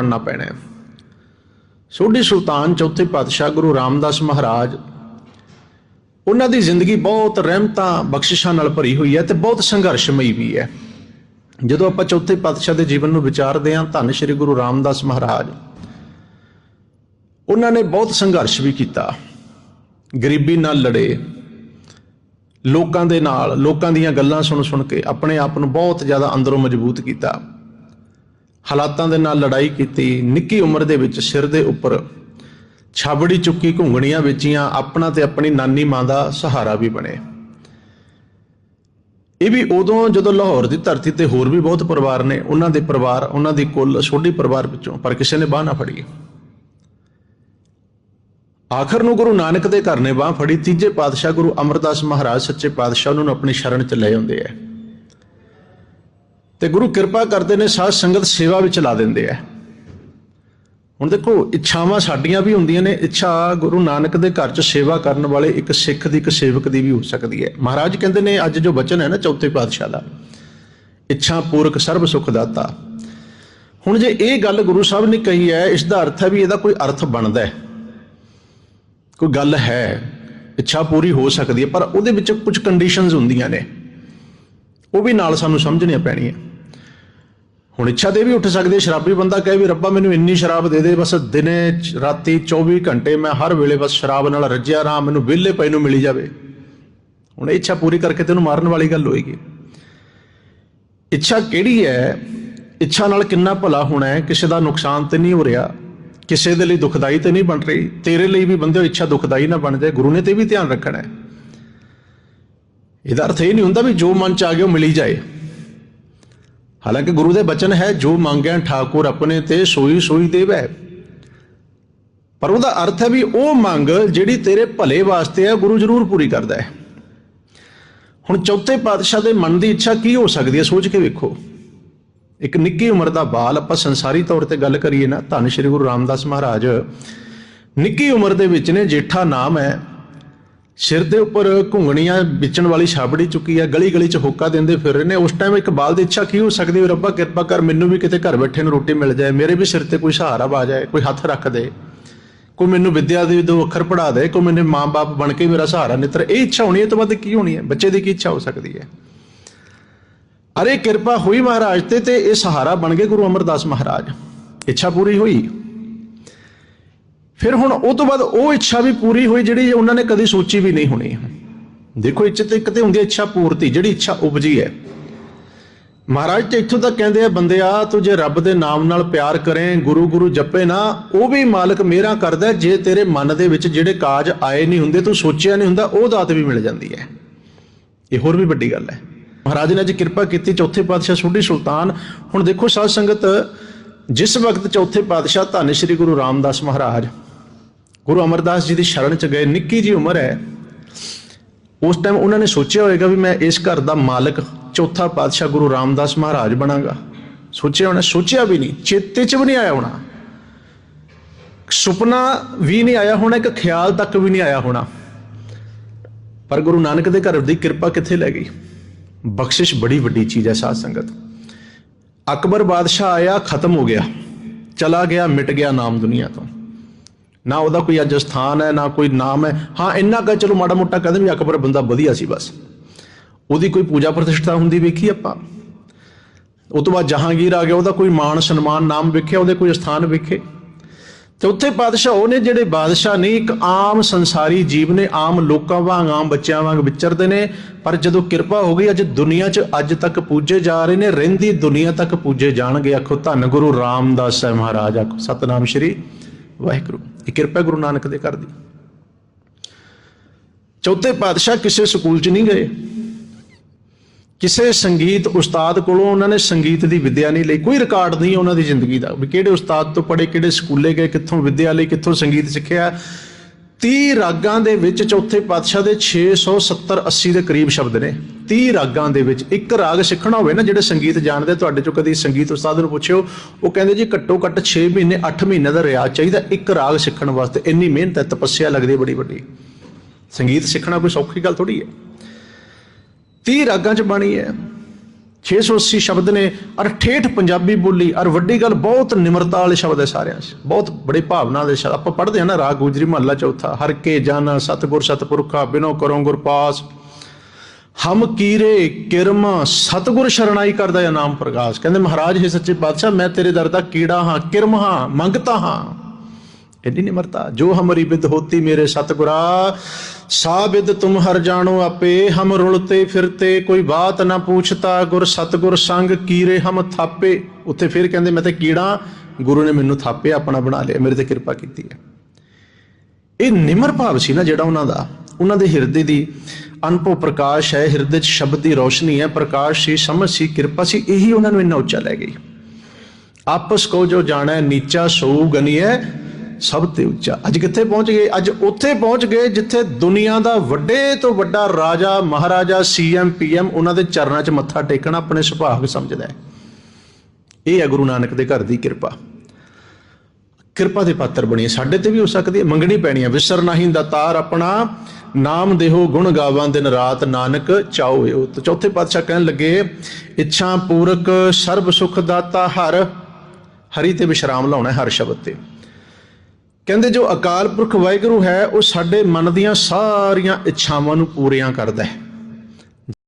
ਪੜਨਾ ਪੈਣਾ ਹੈ। ਸੋਢੀ ਸੁਲਤਾਨ ਚੌਥੇ ਪਾਤਸ਼ਾਹ ਗੁਰੂ ਰਾਮਦਾਸ ਮਹਾਰਾਜ, ਉਹਨਾਂ ਦੀ ਜ਼ਿੰਦਗੀ ਬਹੁਤ ਰਹਿਮਤਾਂ ਬਖਸ਼ਿਸ਼ਾਂ ਨਾਲ ਭਰੀ ਹੋਈ ਹੈ ਤੇ ਬਹੁਤ ਸੰਘਰਸ਼ਮਈ ਵੀ ਹੈ। ਜਦੋਂ ਆਪਾਂ ਚੌਥੇ ਪਾਤਸ਼ਾਹ ਦੇ ਜੀਵਨ ਨੂੰ ਵਿਚਾਰਦੇ ਹਾਂ, ਧੰਨ ਸ਼੍ਰੀ ਗੁਰੂ ਰਾਮਦਾਸ ਮਹਾਰਾਜ, ਉਹਨਾਂ ਨੇ ਬਹੁਤ ਸੰਘਰਸ਼ ਵੀ ਕੀਤਾ। ਗਰੀਬੀ ਨਾਲ ਲੜੇ, ਲੋਕਾਂ ਦੇ ਨਾਲ, ਲੋਕਾਂ ਦੀਆਂ ਗੱਲਾਂ ਸੁਣ ਸੁਣ ਕੇ ਆਪਣੇ ਆਪ ਨੂੰ ਬਹੁਤ ਜ਼ਿਆਦਾ ਅੰਦਰੋਂ ਮਜ਼ਬੂਤ ਕੀਤਾ। ਹਾਲਾਤਾਂ ਦੇ ਨਾਲ ਲੜਾਈ ਕੀਤੀ, ਨਿੱਕੀ ਉਮਰ ਦੇ ਵਿੱਚ ਸਿਰ ਦੇ ਉੱਪਰ ਛਾਬੜੀ ਚੁੱਕੀ ਘੁੰਗਣੀਆਂ ਵੇਚੀਆਂ, ਆਪਣਾ ਤੇ ਆਪਣੀ ਨਾਨੀ ਮਾਂ ਦਾ ਸਹਾਰਾ ਵੀ ਬਣੇ। ਇਹ ਵੀ ਉਦੋਂ ਜਦੋਂ ਲਾਹੌਰ ਦੀ ਧਰਤੀ ਤੇ ਹੋਰ ਵੀ ਬਹੁਤ ਪਰਿਵਾਰ ਨੇ, ਉਹਨਾਂ ਦੇ ਪਰਿਵਾਰ, ਉਹਨਾਂ ਦੀ ਕੁੱਲ ਛੋਟੀ ਪਰਿਵਾਰ ਵਿੱਚੋਂ ਪਰ ਕਿਸੇ ਨੇ ਬਾਹ ਨਾ ਫੜੀ। ਆਖਰ ਨੂੰ ਗੁਰੂ ਨਾਨਕ ਦੇ ਘਰ ਨੇ ਬਾਹ ਫੜੀ, ਤੀਜੇ ਪਾਤਸ਼ਾਹ ਗੁਰੂ ਅਮਰਦਾਸ ਮਹਾਰਾਜ ਸੱਚੇ ਪਾਤਸ਼ਾਹ ਉਹਨਾਂ ਨੂੰ ਆਪਣੀ ਸ਼ਰਨ ਚ ਲੈ ਆਉਂਦੇ ਆ। ਤੇ ਗੁਰੂ ਕਿਰਪਾ ਕਰਦੇ ਨੇ ਸਾਧ ਸੰਗਤ ਸੇਵਾ ਵਿੱਚ ਲਾ ਦਿੰਦੇ ਆ। ਹੁਣ ਦੇਖੋ, ਇੱਛਾਵਾਂ ਸਾਡੀਆਂ ਵੀ ਹੁੰਦੀਆਂ ਨੇ। ਇੱਛਾ ਗੁਰੂ ਨਾਨਕ ਦੇ ਘਰ 'ਚ ਸੇਵਾ ਕਰਨ ਵਾਲੇ ਇੱਕ ਸਿੱਖ ਦੀ, ਇੱਕ ਸੇਵਕ ਦੀ ਵੀ ਹੋ ਸਕਦੀ ਹੈ। ਮਹਾਰਾਜ ਕਹਿੰਦੇ ਨੇ, ਅੱਜ ਜੋ ਬਚਨ ਹੈ ਨਾ ਚੌਥੇ ਪਾਤਸ਼ਾਹ ਦਾ, ਇੱਛਾ ਪੂਰਕ ਸਰਬ ਸੁਖ ਦਾਤਾ। ਹੁਣ ਜੇ ਇਹ ਗੱਲ ਗੁਰੂ ਸਾਹਿਬ ਨੇ ਕਹੀ ਹੈ, ਇਸ ਦਾ ਅਰਥ ਹੈ ਵੀ ਇਹਦਾ ਕੋਈ ਅਰਥ ਬਣਦਾ ਹੈ। ਕੋਈ ਗੱਲ ਹੈ, ਇੱਛਾ ਪੂਰੀ ਹੋ ਸਕਦੀ ਹੈ, ਪਰ ਉਹਦੇ ਵਿੱਚ ਕੁਝ ਕੰਡੀਸ਼ਨਸ ਹੁੰਦੀਆਂ ਨੇ। ਉਹ ਵੀ ਨਾਲ ਸਾਨੂੰ ਸਮਝਣੀਆਂ ਪੈਣੀਆਂ। ਹੁਣ ਇੱਛਾ ਤੇ ਵੀ ਉੱਠ ਸਕਦੇ ਸ਼ਰਾਬੀ ਬੰਦਾ ਕਹੇ ਵੀ ਰੱਬਾ ਮੈਨੂੰ ਇੰਨੀ ਸ਼ਰਾਬ ਦੇ ਦੇ, ਬਸ ਦਿਨੇ ਰਾਤੀ 24 ਘੰਟੇ ਮੈਂ ਹਰ ਵੇਲੇ ਬਸ ਸ਼ਰਾਬ ਨਾਲ ਰੱਜਿਆ ਰਹਾ, ਮੈਨੂੰ ਵਿਹਲੇ ਪੈ ਨੂੰ ਮਿਲੀ ਜਾਵੇ। ਹੁਣ ਇੱਛਾ ਪੂਰੀ ਕਰਕੇ ਤੈਨੂੰ ਮਾਰਨ ਵਾਲੀ ਗੱਲ ਹੋਏਗੀ। ਇੱਛਾ ਕਿਹੜੀ ਹੈ? ਇੱਛਾ ਨਾਲ ਕਿੰਨਾ ਭਲਾ ਹੋਣਾ ਹੈ? ਕਿਸੇ ਦਾ ਨੁਕਸਾਨ ਤੇ ਨਹੀਂ ਹੋ ਰਿਹਾ, ਕਿਸੇ ਦੇ ਲਈ ਦੁਖਦਾਈ ਤੇ ਨਹੀਂ ਬਣ ਰਹੀ, ਤੇਰੇ ਲਈ ਵੀ ਬੰਦੇ ਇੱਛਾ ਦੁਖਦਾਈ ਨਾ ਬਣ ਜਾਏ, ਗੁਰੂ ਨੇ ਤੇ ਵੀ ਧਿਆਨ ਰੱਖਣਾ ਹੈ। ਇਹਦਾ ਅਰਥ ਇਹ ਨਹੀਂ ਹੁੰਦਾ ਵੀ ਜੋ ਮਨ ਚ ਆ ਗਿਆ ਉਹ ਮਿਲੀ ਜਾਏ। ਹਾਲਾਂਕਿ ਗੁਰੂ ਦੇ ਬਚਨ ਹੈ, ਜੋ ਮੰਗਿਆ ਠਾਕੁਰ ਆਪਣੇ ਤੇ ਸੋਈ ਸੋਈ ਦੇਵੈ। ਪਰ ਉਹਦਾ ਅਰਥ ਹੈ ਵੀ ਉਹ ਮੰਗ ਜਿਹੜੀ ਤੇਰੇ ਭਲੇ ਵਾਸਤੇ ਹੈ ਗੁਰੂ ਜ਼ਰੂਰ ਪੂਰੀ ਕਰਦਾ ਹੈ। ਹੁਣ ਚੌਥੇ ਪਾਤਸ਼ਾਹ ਦੇ ਮਨ ਦੀ ਇੱਛਾ ਕੀ ਹੋ ਸਕਦੀ ਹੈ, ਸੋਚ ਕੇ ਵੇਖੋ। ਇੱਕ ਨਿੱਕੀ ਉਮਰ ਦਾ ਬਾਲ ਆਪਾਂ ਸੰਸਾਰੀ ਤੌਰ ਤੇ ਗੱਲ ਕਰੀਏ ਨਾ, ਧੰਨ ਸ਼੍ਰੀ ਗੁਰੂ ਰਾਮਦਾਸ ਮਹਾਰਾਜ, ਨਿੱਕੀ ਉਮਰ ਦੇ ਵਿੱਚ ਨੇ ਜੇਠਾ ਨਾਮ ਹੈ ਸਿਰ ਦੇ ਉੱਪਰ ਘੁੰਗਣੀਆਂ ਵਿਚਣ ਵਾਲੀ ਛਾਬੜੀ ਚੁੱਕੀ ਹੈ ਗਲੀ ਗਲੀ ਚ ਹੋਕਾ ਦਿੰਦੇ ਫਿਰ ਰਹੇ ਨੇ। ਉਸ ਟਾਈਮ ਇੱਕ ਬਾਲ ਦੀ ਇੱਛਾ ਕੀ ਹੋ ਸਕਦੀ ਹੈ? ਰੱਬਾ, ਕਿਰਪਾ ਕਰ, ਮੈਨੂੰ ਵੀ ਕਿਤੇ ਘਰ ਬੈਠੇ ਨੂੰ ਰੋਟੀ ਮਿਲ ਜਾਏ। ਮੇਰੇ ਵੀ ਸਿਰ ਤੇ ਕੋਈ ਸਹਾਰਾ ਆ ਜਾਏ, ਕੋਈ ਹੱਥ ਰੱਖ ਦੇ। ਕੋਈ ਮੈਨੂੰ ਵਿਦਿਆ ਦੇ ਦੋ ਅੱਖਰ ਪੜਾ ਦੇ, ਕੋਈ ਮੈਨੂੰ ਮਾਂ-ਬਾਪ ਬਣ ਕੇ ਮੇਰਾ ਸਹਾਰਾ ਨਿੱਤਰ। ਇਹ ਇੱਛਾ ਹੋਣੀ ਹੈ ਤੋਂ ਵੱਧ ਕੀ ਹੋਣੀ ਹੈ? ਬੱਚੇ ਦੀ ਕੀ ਇੱਛਾ ਹੋ ਸਕਦੀ ਹੈ? ਅਰੇ ਕਿਰਪਾ ਹੋਈ ਮਹਾਰਾਜ ਤੇ ਤੇ ਇਹ ਸਹਾਰਾ ਬਣ ਗਏ ਗੁਰੂ ਅਮਰਦਾਸ ਮਹਾਰਾਜ। ਇੱਛਾ ਪੂਰੀ ਹੋਈ। ਫਿਰ ਹੁਣ ਉਹ ਤੋਂ ਬਾਅਦ ਉਹ ਇੱਛਾ ਵੀ ਪੂਰੀ ਹੋਈ ਜਿਹੜੀ ਉਹਨਾਂ ਨੇ ਕਦੀ ਸੋਚੀ ਵੀ ਨਹੀਂ ਹੋਣੀ। ਦੇਖੋ ਇੱਛਾ ਤੇ ਇੱਕ ਤੇ ਹੁੰਦੀ ਇੱਛਾ ਪੂਰਤੀ, ਜਿਹੜੀ ਇੱਛਾ ਉਪਜੀ ਹੈ। ਮਹਾਰਾਜ ਤੇ ਇੱਥੋਂ ਤੱਕ ਕਹਿੰਦੇ ਆ ਬੰਦਿਆ ਤੂੰ ਜੇ ਰੱਬ ਦੇ ਨਾਮ ਨਾਲ ਪਿਆਰ ਕਰੇ, ਗੁਰੂ ਗੁਰੂ ਜਪੇ ਨਾ, ਉਹ ਵੀ ਮਾਲਕ ਮੇਰਾ ਕਰਦਾ ਜੇ ਤੇਰੇ ਮਨ ਦੇ ਵਿੱਚ ਜਿਹੜੇ ਕਾਜ ਆਏ ਨਹੀਂ ਹੁੰਦੇ, ਤੂੰ ਸੋਚਿਆ ਨਹੀਂ ਹੁੰਦਾ, ਉਹ ਦਾਤ ਵੀ ਮਿਲ ਜਾਂਦੀ ਹੈ। ਇਹ ਹੋਰ ਵੀ ਵੱਡੀ ਗੱਲ ਹੈ। ਮਹਾਰਾਜ ਨੇ ਅੱਜ ਕਿਰਪਾ ਕੀਤੀ, ਚੌਥੇ ਪਾਤਸ਼ਾਹ ਸੋਢੀ ਸੁਲਤਾਨ। ਹੁਣ ਦੇਖੋ ਸਾਧ ਸੰਗਤ, ਜਿਸ ਵਕਤ ਚੌਥੇ ਪਾਤਸ਼ਾਹ ਧੰਨ ਸ਼੍ਰੀ ਗੁਰੂ ਰਾਮਦਾਸ ਮਹਾਰਾਜ ਗੁਰੂ ਅਮਰਦਾਸ ਜੀ ਦੀ ਸ਼ਰਨ ਚ ਗਏ। ਨਿੱਕੀ ਜੀ ਉਮਰ ਹੈ। ਉਸ ਟਾਈਮ ਉਹਨਾਂ ਨੇ ਸੋਚਿਆ ਹੋਵੇਗਾ ਵੀ ਮੈਂ ਇਸ ਘਰ ਦਾ ਮਾਲਕ, ਚੌਥਾ ਪਾਤਸ਼ਾਹ ਗੁਰੂ ਰਾਮਦਾਸ ਮਹਾਰਾਜ ਬਣਾਂਗਾ। ਸੋਚਿਆ ਹੋਣਾ, ਸੋਚਿਆ ਵੀ ਨਹੀਂ, ਚੇਤੇ ਚ ਵੀ ਨਹੀਂ ਆਇਆ ਹੋਣਾ। ਸੁਪਨਾ ਵੀ ਨਹੀਂ ਆਇਆ ਹੋਣਾ, ਇੱਕ ਖਿਆਲ ਤੱਕ ਵੀ ਨਹੀਂ ਆਇਆ ਹੋਣਾ। ਪਰ ਗੁਰੂ ਨਾਨਕ ਦੇ ਘਰ ਦੀ ਕਿਰਪਾ ਕਿੱਥੇ ਲੈ ਗਈ? ਬਖਸ਼ਿਸ਼ ਬੜੀ ਵੱਡੀ ਚੀਜ਼ ਹੈ ਸਾਧ ਸੰਗਤ। ਅਕਬਰ ਬਾਦਸ਼ਾਹ ਆਇਆ, ਖਤਮ ਹੋ ਗਿਆ। ਚਲਾ ਗਿਆ, ਮਿਟ ਗਿਆ ਨਾਮ ਦੁਨੀਆ ਤੋਂ। ਨਾ ਉਹਦਾ ਕੋਈ ਅੱਜ ਸਥਾਨ ਹੈ, ਨਾ ਕੋਈ ਨਾਮ ਹੈ। ਹਾਂ, ਇੰਨਾ ਕਹ ਚਲੋ ਮਾੜਾ ਮੋਟਾ ਕਹਿੰਦੇ ਵੀ ਅਕਬਰ ਬੰਦਾ ਵਧੀਆ ਸੀ ਬਸ। ਉਹਦੀ ਕੋਈ ਪੂਜਾ ਪ੍ਰਤਿਸ਼ਠਾ ਹੁੰਦੀ ਵੇਖੀ ਆਪਾਂ? ਉਹ ਤੋਂ ਬਾਅਦ ਜਹਾਂਗੀਰ ਆ ਗਿਆ, ਉਹਦਾ ਕੋਈ ਮਾਣ, ਸਨਮਾਨ, ਨਾਮ ਵੇਖਿਆ, ਉਹਦੇ ਕੋਈ ਸਥਾਨ ਵੇਖੇ? ਚੌਥੇ ਪਾਤਸ਼ਾਹ ਉਹ ਨੇ ਜਿਹੜੇ ਬਾਦਸ਼ਾਹ ਨਹੀਂ ਇੱਕ ਆਮ ਸੰਸਾਰੀ ਜੀਵ ਨੇ, ਆਮ ਲੋਕਾਂ ਵਾਂਗ, ਆਮ ਬੱਚਿਆਂ ਵਾਂਗ ਵਿਚਰਦੇ ਨੇ, ਪਰ ਜਦੋਂ ਕਿਰਪਾ ਹੋ ਗਈ, ਅੱਜ ਦੁਨੀਆ 'ਚ ਅੱਜ ਤੱਕ ਪੂਜੇ ਜਾ ਰਹੇ ਨੇ, ਰਹਿੰਦੀ ਦੁਨੀਆ ਤੱਕ ਪੂਜੇ ਜਾਣਗੇ। ਆਖੋ, ਧੰਨ ਗੁਰੂ ਰਾਮਦਾਸ ਸਾਹਿਬ ਮਹਾਰਾਜ, ਆਖੋ, ਸਤਨਾਮ ਸ਼੍ਰੀ ਵਾਹਿਗੁਰੂ, ਇਹ ਕਿਰਪਾ ਗੁਰੂ ਨਾਨਕ ਦੇ ਘਰ ਦੀ। ਚੌਥੇ ਪਾਤਸ਼ਾਹ ਕਿਸੇ ਸਕੂਲ 'ਚ ਨਹੀਂ ਗਏ। ਕਿਸੇ ਸੰਗੀਤ ਉਸਤਾਦ ਕੋਲੋਂ ਉਹਨਾਂ ਨੇ ਸੰਗੀਤ ਦੀ ਵਿੱਦਿਆ ਨਹੀਂ ਲਈ। ਕੋਈ ਰਿਕਾਰਡ ਨਹੀਂ ਉਹਨਾਂ ਦੀ ਜ਼ਿੰਦਗੀ ਦਾ ਵੀ ਕਿਹੜੇ ਉਸਤਾਦ ਤੋਂ ਪੜ੍ਹੇ, ਕਿਹੜੇ ਸਕੂਲੇ ਗਏ, ਕਿੱਥੋਂ ਵਿੱਦਿਆ ਲਈ, ਕਿੱਥੋਂ ਸੰਗੀਤ ਸਿੱਖਿਆ। 30 ਰਾਗਾਂ ਦੇ ਵਿੱਚ ਚੌਥੇ ਪਾਤਸ਼ਾਹ ਦੇ 670 80 ਦੇ ਕਰੀਬ ਸ਼ਬਦ ਨੇ। 30 ਰਾਗਾਂ ਦੇ ਵਿੱਚ ਇੱਕ ਰਾਗ ਸਿੱਖਣਾ ਹੋਵੇ ਨਾ, ਜਿਹੜੇ ਸੰਗੀਤ ਜਾਣਦੇ, ਤੁਹਾਡੇ ਚੋਂ ਕਦੀ ਸੰਗੀਤ ਉਸਤਾਦ ਨੂੰ ਪੁੱਛਿਓ, ਉਹ ਕਹਿੰਦੇ ਜੀ ਘੱਟੋ ਘੱਟ 6 ਮਹੀਨੇ 8 ਮਹੀਨੇ ਦਾ ਰਿਆਜ਼ ਚਾਹੀਦਾ ਇੱਕ ਰਾਗ ਸਿੱਖਣ ਵਾਸਤੇ। ਇੰਨੀ ਮਿਹਨਤ ਹੈ, ਤਪੱਸਿਆ ਲੱਗਦੀ ਬੜੀ ਵੱਡੀ। ਸੰਗੀਤ ਸਿੱਖਣਾ ਕੋਈ ਸੌਖੀ ਗੱਲ ਥੋੜੀ ਹੈ। 30 ਰਾਗਾਂ ਚ ਬਾਣੀ ਹੈ। 680 ਸ਼ਬਦ ਨੇ ਔਰ ਠੇਠ ਪੰਜਾਬੀ ਬੋਲੀ ਔਰ ਵੱਡੀ ਗੱਲ ਬਹੁਤ ਨਿਮਰਤਾ ਵਾਲੇ ਸ਼ਬਦ ਹੈ ਸਾਰਿਆਂ 'ਚ। ਬਹੁਤ ਬੜੇ ਭਾਵਨਾ ਦੇ ਸ਼ਬਦ। ਆਪਾਂ ਪੜ੍ਹਦੇ ਹਾਂ ਨਾ ਰਾਗ ਗੁਜਰੀ ਮਹੱਲਾ ਚੌਥਾ। ਹਰ ਕੇ ਜਾਣਾ ਸਤਗੁਰ ਸਤਪੁਰਖਾ, ਬਿਨੋ ਕਰੋ ਗੁਰ ਪਾਸ। ਹਮ ਕੀਰੇ ਕਿਰਮ, ਸਤਗੁਰ ਸ਼ਰਣਾਈ ਕਰਦਾ ਹੈ ਨਾਮ ਪ੍ਰਕਾਸ਼। ਕਹਿੰਦੇ ਮਹਾਰਾਜ, ਹੈ ਸੱਚੇ ਪਾਤਸ਼ਾਹ, ਮੈਂ ਤੇਰੇ ਦਰ ਦਾ ਕੀੜਾ ਹਾਂ, ਕਿਰਮ ਹਾਂ, ਮੰਗਤਾ ਹਾਂ। ਐਡੀ ਨਿਮਰਤਾ ਜੋ ਹਮਰੀ ਬਿਦ ਹੋਤੀ ਮੇਰੇ ਸਤਗੁਰਾ ਸਾ ਬਿਦ ਤੁਮ ਹਰ ਜਾਣੋ ਆਪੇ, ਹਮ ਰੁਲਤੇ ਫਿਰਤੇ, ਕੋਈ ਬਾਤ ਨਾ ਪੁੱਛਤਾ, ਗੁਰ ਸਤਗੁਰ ਸੰਗ ਕੀਰੇ ਹਮ ਥਾਪੇ। ਉੱਥੇ ਫਿਰ ਕਹਿੰਦੇ, ਮੈਂ ਤੇ ਕੀੜਾ, ਗੁਰੂ ਨੇ ਮੈਨੂੰ ਥਾਪੇ ਆਪਣਾ ਬਣਾ ਲਿਆ, ਮੇਰੇ ਤੇ ਕਿਰਪਾ ਕੀਤੀ ਹੈ। ਇਹ ਨਿਮਰ ਭਾਵ ਸੀ ਨਾ ਜਿਹੜਾ ਉਹਨਾਂ ਦਾ। ਉਹਨਾਂ ਦੇ ਹਿਰਦੇ ਦੀ ਅਨਭਵ ਪ੍ਰਕਾਸ਼ ਹੈ, ਹਿਰਦੇ 'ਚ ਸ਼ਬਦ ਦੀ ਰੋਸ਼ਨੀ ਹੈ, ਪ੍ਰਕਾਸ਼ ਸੀ, ਸਮਝ ਸੀ, ਕਿਰਪਾ ਸੀ, ਇਹੀ ਉਹਨਾਂ ਨੂੰ ਇੰਨਾ ਉੱਚਾ ਲੈ ਗਈ। ਆਪਸ ਕੋ ਜੋ ਜਾਣਾ, ਨੀਚਾ ਸੋ ਗਨੀਐ ਸਭ ਤੇ ਉੱਚਾ। ਅੱਜ ਕਿੱਥੇ ਪਹੁੰਚ ਗਏ? ਅੱਜ ਉੱਥੇ ਪਹੁੰਚ ਗਏ ਜਿੱਥੇ ਦੁਨੀਆ ਦਾ ਵੱਡੇ ਤੋਂ ਵੱਡਾ ਰਾਜਾ, ਮਹਾਰਾਜਾ ਸੀਐਮ ਪੀਐਮ ਉਹਨਾਂ ਦੇ ਚਰਨਾਂ 'ਚ ਮੱਥਾ ਟੇਕਣਾ ਆਪਣੇ ਸੁਭਾਗ ਸਮਝਦਾ ਹੈ। ਇਹ ਹੈ ਗੁਰੂ ਨਾਨਕ ਦੇ ਘਰ ਦੀ ਕਿਰਪਾ। ਕਿਰਪਾ ਦੇ ਪਾਤਰ ਬਣੀਏ ਸਾਡੇ ਤੇ ਵੀ ਹੋ ਸਕਦੀ ਹੈ। ਮੰਗਣੀ ਪੈਣੀ ਹੈ। ਵਿਸਰ ਨਹੀਂ ਦਾਤਾਰ ਆਪਣਾ। ਨਾਮ ਦੇਹੋ ਗੁਣ ਗਾਵਾਂ ਦਿਨ ਰਾਤ। ਨਾਨਕ ਚਾਓ ਇਹੋ ਤੇ ਚੌਥੇ ਪਾਤਸ਼ਾਹ ਕਹਿਣ ਲੱਗੇ, ਇੱਛਾ ਪੂਰਕ ਸਰਬ ਸੁਖ ਦਾਤਾ ਹਰ। ਹਰੀ ਤੇ ਵਿਸ਼ਰਾਮ ਲਾਉਣਾ ਹਰ ਸ਼ਬਦ ਤੇ। ਕਹਿੰਦੇ ਜੋ ਅਕਾਲ ਪੁਰਖ ਵਾਹਿਗੁਰੂ ਹੈ, ਉਹ ਸਾਡੇ ਮਨ ਦੀਆਂ ਸਾਰੀਆਂ ਇੱਛਾਵਾਂ ਨੂੰ ਪੂਰੀਆਂ ਕਰਦਾ ਹੈ।